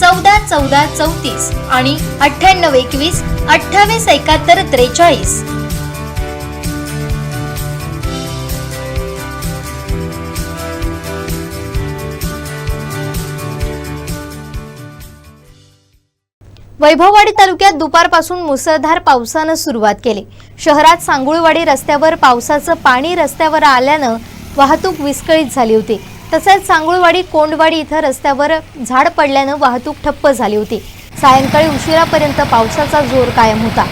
चौदा चौदा चौतीस आणि अठ्ठ्याण्णव एकवीस अठ्ठावीस एकाहत्तर त्रेचाळीस. वैभववाडी तालुक्यात दुपारपासून मुसळधार पावसानं सुरुवात केली. शहरात सांगुळवाडी रस्त्यावर पावसाचं पाणी रस्त्यावर आल्यानं वाहतूक विस्कळीत झाली होती. तसेच सांगुळवाडी कोंडवाडी इथं रस्त्यावर झाड पडल्यानं वाहतूक ठप्प झाली होती. सायंकाळी उशिरापर्यंत पावसाचा जोर कायम होता.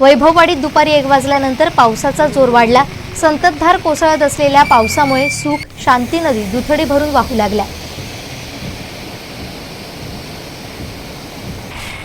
वैभववाडीत दुपारी एक वाजल्यानंतर पावसाचा जोर वाढला. संततधार कोसळत असलेल्या पावसामुळे सुख शांती नदी दुथडी भरून वाहू लागल्या.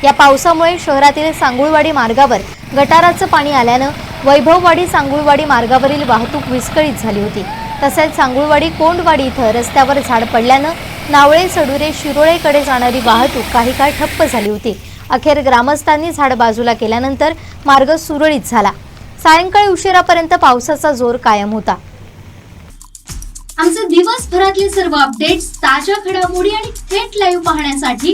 या पावसामुळे शहरातील सांगुळवाडी मार्गावर गटाराचं पाणी आल्यानं वैभववाडी सांगुळवाडी मार्गावरील वाहतूक विस्कळीत झाली होती. तसेच सांगुळवाडी कोंडवाडी इथं रस्त्यावर झाड पडल्यानं नावळे सडुरे शिरोळेकडे जाणारी वाहतूक काही काळ ठप्प झाली होती. अखेर ग्रामस्थांनी झाड बाजूला केल्यानंतर मार्ग सुरळीत झाला. सायंकाळी उशिरापर्यंत पावसाचा जोर कायम होता. आमचे दिवसभरातले सर्व अपडेट्स ताज्या घडामोडी आणि थेट लाईव्ह पाहण्यासाठी